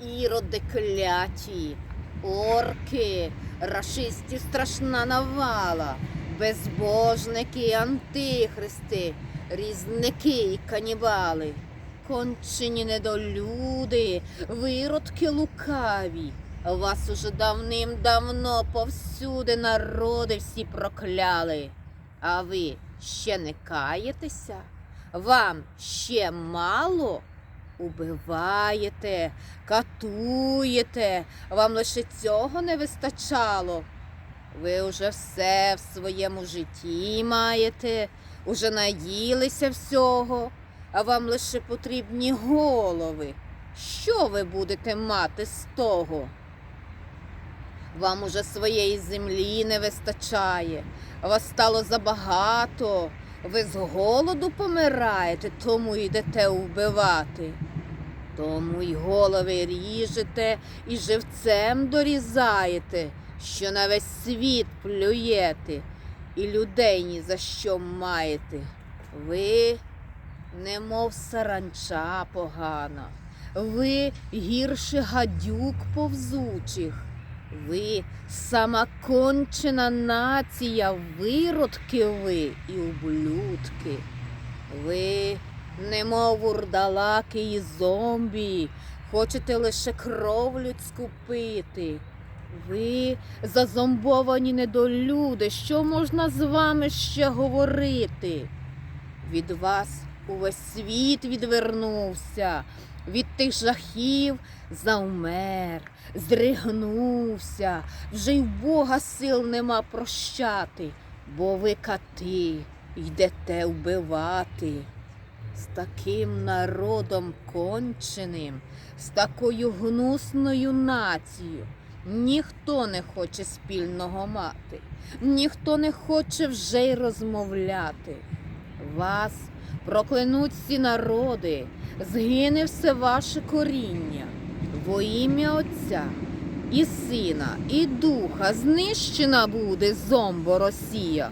іроди кляті, орки, рашистів страшна навала, безбожники, антихристи, різники і канібали, кончені недолюди, виродки лукаві. Вас уже давним-давно повсюди народи всі прокляли. А ви ще не каєтеся? Вам ще мало? Убиваєте, катуєте, вам лише цього не вистачало. Ви уже все в своєму житті маєте, уже наїлися всього, а вам лише потрібні голови. Що ви будете мати з того? Вам уже своєї землі не вистачає, вас стало забагато, ви з голоду помираєте, тому йдете вбивати. Тому й голови ріжете і живцем дорізаєте, що на весь світ плюєте, і людей ні за що маєте. Ви, немов саранча погана, ви гірше гадюк повзучих. Ви сама кончена нація, виродки ви і ублюдки. Ви, немов урдалаки і зомбі, хочете лише кров людську пити. Ви зазомбовані недолюди, що можна з вами ще говорити? Від вас увесь світ відвернувся, від тих жахів завмер, здригнувся, вже й в Бога сил нема прощати, бо ви кати йдете вбивати. З таким народом конченим, з такою гнусною нацією ніхто не хоче спільного мати, ніхто не хоче вже й розмовляти. Вас проклянуть всі народи, згине все ваше коріння, во ім'я Отця і Сина, і Духа знищена буде зомбо Росія.